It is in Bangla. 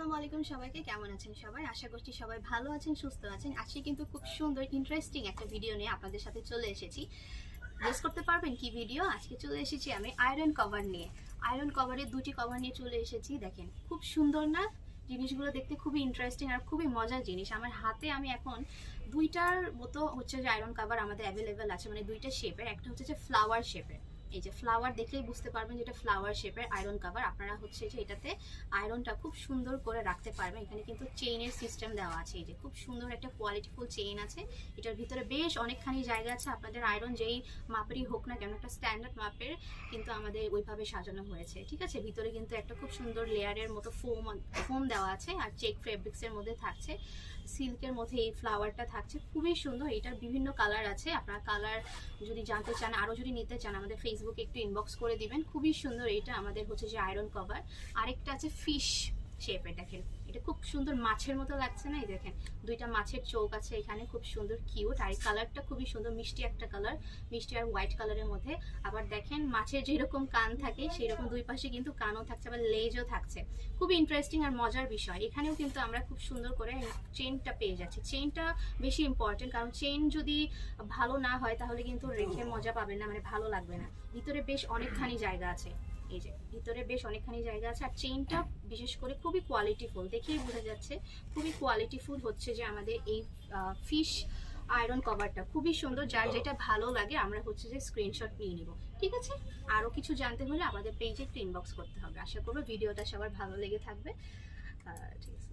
আসসালামু আলাইকুম সবাইকে, কেমন আছেন সবাই? আশা করছি সবাই ভালো আছেন, সুস্থ আছেন। আজকে কিন্তু খুব সুন্দর ইন্টারেস্টিং একটা ভিডিও নিয়ে আপনাদের সাথে চলে এসেছি। গেস করতে পারবেন কি ভিডিও আজকে চলে এসেছি আমি আয়রন কভার নিয়ে। আয়রন কভারের দুটি কভার নিয়ে চলে এসেছি, দেখেন। খুব সুন্দর না? জিনিসগুলো দেখতে খুবই ইন্টারেস্টিং আর খুবই মজার জিনিস। আমার হাতে আমি এখন দুইটার মতো হচ্ছে যে আয়রন কভার আমাদের অ্যাভেলেবেল আছে মানে দুইটা শেপের একটা হচ্ছে যে ফ্লাওয়ার শেপের এই যে ফ্লাওয়ার দেখলেই বুঝতে পারবেন যেটা ফ্লাওয়ার শেপের আয়রন কাভার আপনারা হচ্ছে যে এটাতে আয়রনটা খুব সুন্দর করে রাখতে পারবেন। এখানে কিন্তু চেইনের সিস্টেম দেওয়া আছে। এই যে খুব সুন্দর একটা কোয়ালিটিফুল চেইন আছে। এটার ভিতরে বেশ অনেকখানি জায়গা আছে। আপনাদের আয়রন যেই মাপেরই হোক না কেন, একটা স্ট্যান্ডার্ড মাপের কিন্তু আমাদের ওইভাবে সাজানো হয়েছে। ঠিক আছে? ভিতরে কিন্তু একটা খুব সুন্দর লেয়ারের মতো ফোম ফোম দেওয়া আছে আর চেক ফেব্রিক্সের মধ্যে থাকছে। সিল্কের মধ্যে এই ফ্লাওয়ারটা থাকছে। খুবই সুন্দর। এটার বিভিন্ন কালার আছে। আপনারা কালার যদি জানতে চান আরও যদি নিতে চান, আমাদের ফেসবুকে একটু ইনবক্স করে দিবেন। খুবই সুন্দর এটা আমাদের হচ্ছে যে আয়রন কভার আরেকটা আছে ফিশ শেপে দেখেন। এটা খুব সুন্দর মাছের মতো লাগছে না? এই দেখেন, দুইটা মাছের চোখ আছে এখানে, খুব সুন্দর কিউট আর এই কালারটা খুবই সুন্দর, মিষ্টি একটা কালার মিষ্টি আর হোয়াইট কালারের মধ্যে। আবার দেখেন, মাছের যেরকম কান থাকে সেই রকম দুই পাশে কিন্তু কানও থাকছে, আবার লেজও থাকছে। খুবই ইন্টারেস্টিং আর মজার বিষয়। এখানেও কিন্তু আমরা খুব সুন্দর করে চেনটা পেয়ে যাচ্ছি। চেনটা বেশি ইম্পর্টেন্ট কারণ চেন যদি ভালো না হয়, তাহলে কিন্তু রেখে মজা পাবেন না মানে ভালো লাগবে না। ভিতরে বেশ অনেকখানি জায়গা আছে। এই যে ভিতরে বেশ অনেকখানি জায়গা আছে আর চেইনটা বিশেষ করে খুবই কোয়ালিটিফুল দেখেই বোঝা যাচ্ছে খুবই কোয়ালিটিফুল হচ্ছে যে আমাদের এই ফিশ আয়রন কভারটা খুবই সুন্দর যার যেটা ভালো লাগে আমরা হচ্ছে যে স্ক্রিনশট নিয়ে নিব ঠিক আছে? আরও কিছু জানতে হলে আমাদের পেজে একটু ইনবক্স করতে হবে। আশা করব ভিডিওটা সবার ভালো লেগে থাকবে। ঠিক আছে।